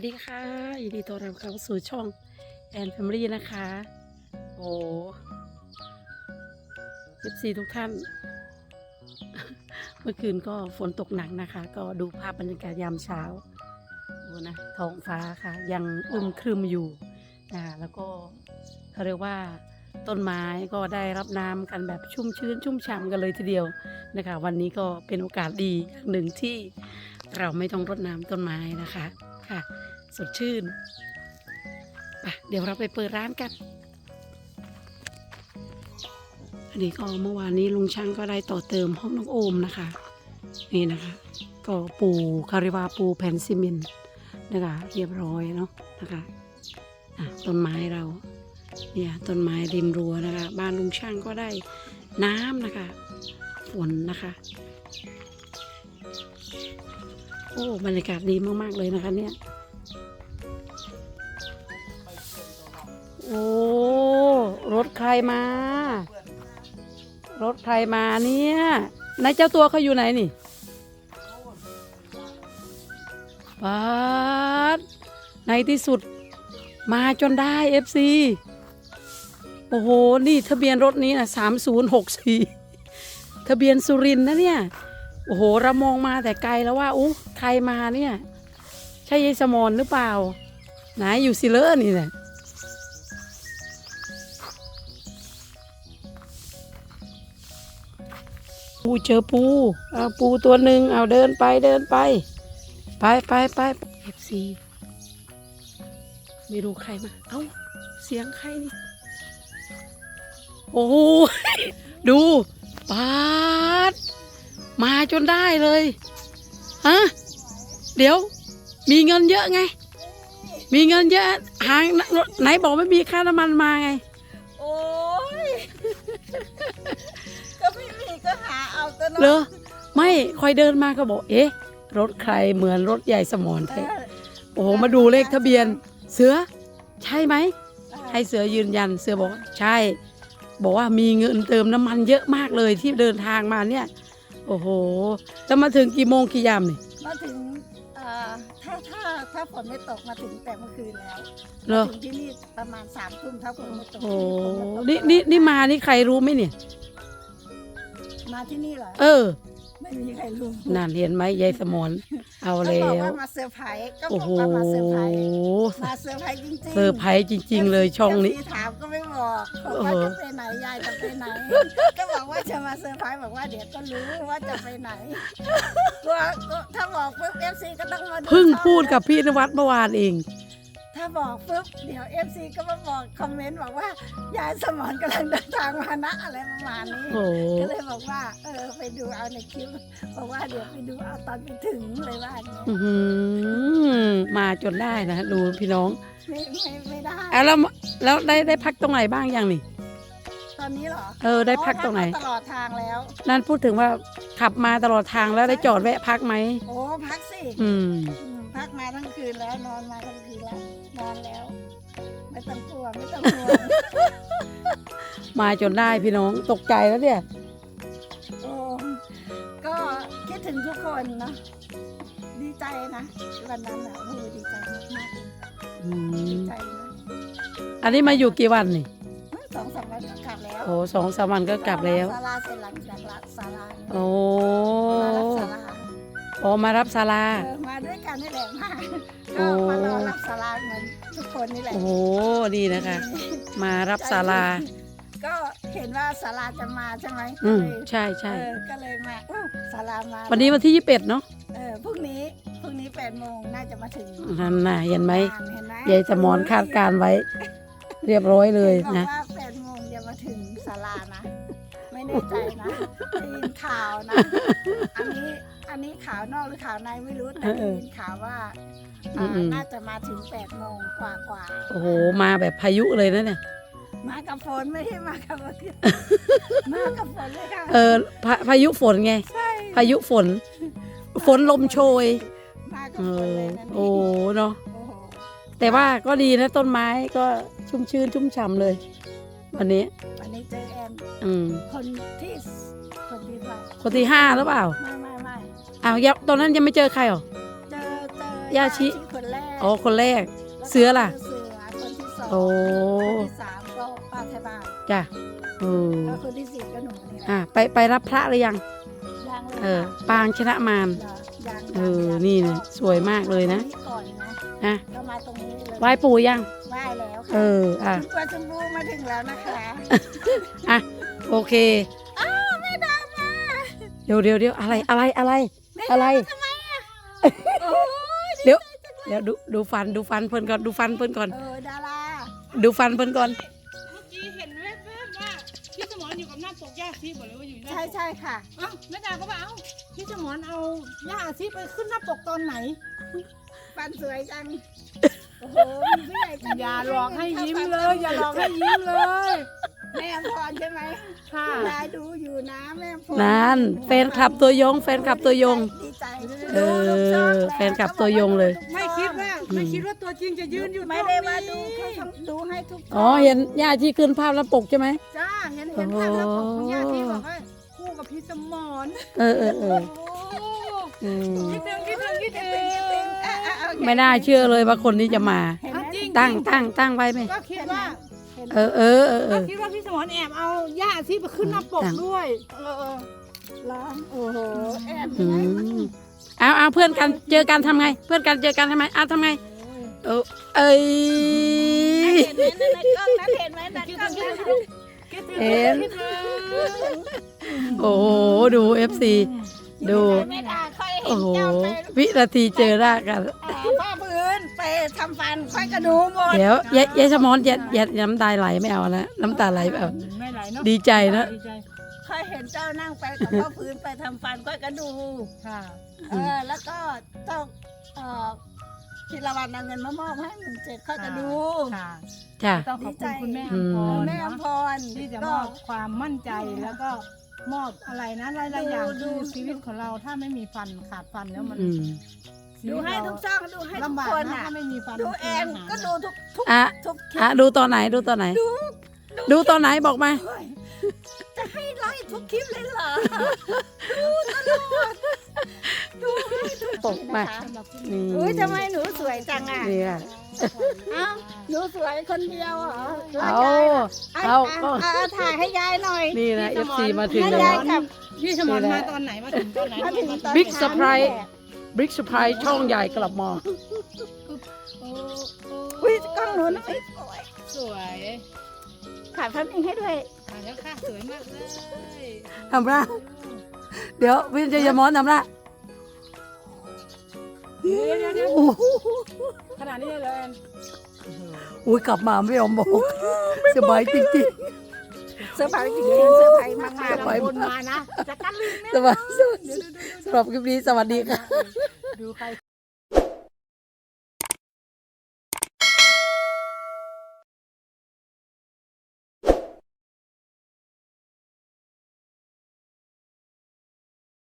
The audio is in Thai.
วัสดีค่ะยินดีต้อนรับเข้าสู่ช่องแอนแฟมิลี่นะคะ โอ้เอฟซีทุกท่าน เมื่อคืนก็ฝนตกหนักนะคะ ก็ดูภาพบรรยากาศยามเช้าดูนะท้องฟ้าค่ะ ยังอึมครึมอยู่นะแล้วก็เขาเรียกว่าต้นไม้ก็ได้รับน้ำกันแบบชุ่มชื้นชุ่มฉ่ำกันเลยทีเดียวนะคะ วันนี้ก็เป็นโอกาสดีอย่างหนึ่งที่ เราไม่ต้องรดน้ำต้นไม้นะคะค่ะ สดชื่นไปเดี๋ยวเราไปเปิดร้านกันอันนี้ก็เมื่อวานนี้ลุงช่างก็ได้ต่อเติมห้องน้องโอมนะคะ นี่นะคะ ก็ปูคาริวาปูแผ่นซีเมนต์นะคะเรียบร้อยเนาะนะคะะต้นไม้เราเนี่ยต้นไม้ริมรั้วนะคะ บ้านลุงช่างก็ได้น้ำนะคะ ฝนนะคะ โอ้บรรยากาศดีมาก ๆ เลยนะคะเนี่ย โอ้ รถใครมา รถใครมาเนี่ยนายเจ้าตัวเขาอยู่ไหนนี่ป๊าดในที่สุดมาจนได้เอฟซีโอ้โห นี่ทะเบียนรถนี้นะสามศูนย์หกสี่ทะเบียนสุรินทร์นะเนี่ย อ้โหเรามองมาแต่ไกลแล้วว่าอู้ใครมาเนี่ย ใช่ยายสมอนหรือเปล่า ไหนอยู่สิเลอร์นี่แหละปูเจอปูเอาปูตัวหนึ่งเอาเดินไปเดินไป ไปไปไปเอฟซีไม่รู้ใครมา เอ้า เสียงใครนี่ โอ้โห ดูปาด มาจนได้เลยฮะเดี๋ยว มีเงินเยอะไง มีเงินเยอะหางไหนบอกไม่มีค่าน้ำมันมาไง โอ้ยก็ไม่มีก็หาเอาตัวเหรอไม่คอยเดินมาก็บอก เอ๊ะ รถใครเหมือนรถใหญ่สมอนเอแท้อโอ้โหมาดูเลขทะเบียน เสือ ใช่ไหมให้เสือยืนยัน เสือบอกว่าใช่ บอกว่ามีเงินเติมน้ำมันเยอะมากเลยที่เดินทางมาเนี่ย โอ้โห จะมาถึงกี่โมงกี่ยามนี่มาถึงเอ่อถ้าถ้าถ้าฝนไม่ตกมาถึงแต่เมื่อคืนแล้วเหรอถึงที่นี่ประมาณสามทุ่มถ้าฝนไม่ตกโอ้ฝไม่ตกนี่นี่นี่มานี่ใครรู้ไหมเนี่ย มาที่นี่เหรอเออ ไม่มีใครรู้นั่นเห็นไหมยายสมอนเอาก็แล้บอกว ว่ามาเซอร์ไพรส์ก็บโอ้อกโหว่ามาเซอร์ไพรส์มาเซอร์ไพรส์จริงๆเซอร์ไพรส์จริง ๆ เลยช่องนี้เฟซีถามก็ไม่ บอกบอกว่าเออจะไปไหนยายจะไปไหน ก็บอกว่าจะมาเซอร์ไพรส์บอกว่าเดี๋ยวก็รู้ว่าจะไปไหนกลัวกลัวถ้าบอกปุ๊บเอฟซีก็ต้องมาดูเพิ่งช่อพูดกับพี่นวัดเมื่อวานเอง ถ้าบอกปุ๊บเดี๋ยวเอฟซีก็มาบอกคอมเมนต์บอกว่ายายสมอนกำลังเดินทางมานะอะไรประมาณนี้ โอ้โห ก็เลยบอกว่า เออไปดูเอาในคลิปบอกว่าเดี๋ยวไปดูเอาตอนไปถึงเลยว่าอย่างเงี้ยอื้อหือมาจนได้นะดูพี่น้องไม่ไม่ไม่ได้อะแล้วแล้วได้ได้พักตรงไหนบ้างยังนี่ ตอนนี้เหรอเออได้พักตรงไหน พัมาตลอดทางแล้ว นั่นพูดถึงว่าขับมาตลอดทางแล้วได้จอดแวะพักไหม โอ้พักสิอืม อืมพักมาทั้งคืนแล้วนอนมาทั้งคืน แล้วนอนแล้ว ไม่ต้องกลัวไม่ต้องห่วงมาจนได้พี่น้องตกใจแล้วเนี่ย โอ้ก็คิดถึงทุกคนเนาะดีใจนะวันนั้นอะโอ้ดีใจมากๆเลยอืดีมใจนะอันนี้มาอยู่กี่วันนี่สองสามวันก็กลับแล้วโอ้สองสามวันก็กลับแล้ว ศาลาเสร็จหลังจากละศาลาเนี่ยโอ้ มารับศาลา โอ้มารับศาลา เออมาด้วยกันนี่แหละมาโอ้ก็มารอรับศาลาเหมือนทุกคนนี่แหละโอ้โหดีนะคะ มารับศาลา ก็เห็นว่าศาลาจะมาใช่ไหมอืมก็เลยใช่ใช่ เออก็เลยมาอู้ศาลามาวันนี้วันที่ยี่สิบเอ็ดเนาะเออพรุ่งนี้พรุ่งนี้แปดโมงน่าจะมาถึงนั่นน่ะเห็นไหมเห็นไหมยายสมอนคาดการไว้ เรียบร้อยเลยบอกนะว่าแปดโมงจะมาถึงศาลานะ ไม่แน่ใจนะได้ยินข่าวนะ อันนี้ อันนี้ข่าวนอกหรือข่าวในไม่รู้แต่ได้ยินข่าวว่าอ่าอืมๆ น่าจะมาถึงแปดโมงกว่ากว่าโอ้โหมาแบบพายุเลยนะเนี่ยมากับฝนไม่ใช่มากับฝนมากับฝนเลยค่ะเออพาพายุฝนไง ใช่พายุฝน ฝนลมโชยมากับเอฝนอเลยนะนี่โอ้เนาะโอ้โหแต่ว่าก็ดีนะต้นไม้ก็ชุ่มชื้นชุ่มฉ่ำเลย วันนี้ วันนี้เจอแอนอืมคนที่สคนที่ว่าคนที่ห้าหรือเปล่า ไม่ไม่ไม่ อ้าวยังตอนนั้นยังไม่เจอใครหรอ เจอเจอย่าชิ คนแรกอ๋อคนแรกเสือล่ะ เสือคนที่สองโอ้คนที่สามก็ป้าไทยบ้านจ้ะเออแล้วคนที่สี่ก็หนูนี่แหละอะไปไปรับพระหรือยัง ยังเลยเออค่ะปางชนะมารยังเออยังนี่นะสวยมากเลยนะตรงก่อนนะนะก็มาตรงนี้เลยไหว้ปู่ยัง ไหว้แล้วเอค่ะออะ คุณกวนชมพูมาถึงแล้วนะคะอะ โอเคอ้าวแม่ดาวมาเดี๋ยวเดี๋ยวเดี๋ยวอะไรอะไรอะไร อะไรทำไมอะโอ้ยเดี๋ยว เดี๋ยวดูดูฟันดูฟันเพิ่นก่อนดูฟันเพิ่นก่อน เออดาราดูฟันเพิ่นก่อน เมื่อกี้เห็นแวบๆว่าพี่สมรอยู่กับหน้าปกย่าซีบอกเลยว่าอยู่หน้าใช่ปกใช่ค่ะเอ้าแม่ดาก็บอกเอ้าพี่สมรเอาย่าซีไปขึ้นหน้าปกตอนไหน ฟันสวยจังโอ้โหมีผู้ใหญ่ใจดีอย่าหลอกให้ยิ้มเลย อย่าหลอกให้ยิ้มเลย แม่อภรใช่ไหมค่ะยายดูอยู่นะแม่อภรนั่นแฟนคลับตัวยง แฟนคลับตัวยง ดีใจเออแฟนคลับตัวยงเลย ไม่คิดว่าไม่คิดว่าตัวจริงจะยืนอยู่ไม่ตรงได้นี้มาดูเขาทำดูให้ทุกอ๋อเห็นย่าที่ขึ้นภาพแล้วปกใช่ไหม จ้าเห็นเห็นภาพแล้วปกของย่าซีบอกว่าคู่กับพี่สมรเออเออเออโอ้อืมคิดถึงคิดถึงคิดถึงอะอะอะไม่น่าเชื่อเลยว่าคนนี้จะมา เห็นไหมจริงตั้งตั้งตั้งไว้ไหมก็คิดว่าเห็นไหมเออเออเออเอก็อคิดว่าพี่สมรแอบเอาย่าซีไปขึ้นหน้าปกตั้งด้วย เออเออเหรอโอ้โหแอบอืยังไงมเอาเอาเพื่อนกันเจอกันทำไง เพื่อนกันเจอกันทำไมเอาทำไงเออเอ้ย เห็นไหมในกล้องนั้นเห็นไหมในกล้องนั้นคิดถึงเห็น คิดถึงโอ้โหดูเอฟซี ดู ไม่ได้ค่อยเห็โอ้นโห เจ้าไปวินาทีเจอหน้ากัน อ่าพ่อพื้นไปทำฟันค่อยกระดูหมดเดี๋ยวยายยายสมอนอย่าอย่าอย่าน้ำตาไหลไม่เอานะ น้ำตาไหลไม่เอา ไม่ไหลเนาะดีใจนะ ดีใจค่อยเห็นเจ้านั่งไปกับพ่อพื้นไปทำฟันค่อยกระดู ค่ะ เออแล้วก็ต้องเอ่อพิรวันเอาเงินมามอบให้หนึ่งเจ็ดค่อยกระดู ค่ะ จ้ะ ต้องขอบคุณคุณแม่อือมภรแม่เนาะอภรที่จะมก็อบความมั่นใจแล้วก็ มอบอะไรนะหลายๆอย่างดู คือชีวิตของเราถ้าไม่มีฟันขาดฟันแล้วมันอืมชีดูวิตให้เราทุกช่องดูให้ทุกลำบากคนนะอะ ถ้าไม่มีฟันดูเองก็ดูทุกทุกอะทุกคลิอะปดูตอนไหนดูตอนไหนดูตอนไหนบอกมา เฮ้ยจะให้ไล่ทุกคลิปเลยเหรอปกมานะคะนี่อุ้ยทำไมหนูสวยจังอะ นี่ค่ะเอ้าหนูสวยคนเดียวเหรอแล้วเอายายเอาเอาก็เอาถ่ายให้ยายหน่อยนี่นะเอพี่ฟสซีรมาถึงให้แล้ว ยายกับพี่สมรมาตอนไหนมาถึงตอนไหนมาถึงตอน Big เช้า surprise นี่แหละบิ๊กเซอร์ไพรส์ช่องใหญ่กลับมาโอ้อุ้ยกล้องหนูนะไม่สวยสวยถ่ายภาพนิ่งให้ด้วยมาแล้วค่ะสวยมากเลยทำละเดี๋ยววินจะยมอนทำละ เดี๋ยวเดี๋ยวเดี๋ยวโอ้โหขนาดนี้เลยอุ้ยกลับมาไม่ยอมบอกสบายจริงเซอร์ไพรส์จริงๆเซอร์ไพรส์มากเซอร์ไพรส์คนมานะจะกันลืมๆสบายสบายสำหรับคลิปนี้สวัสดีค่ะ ดูใคร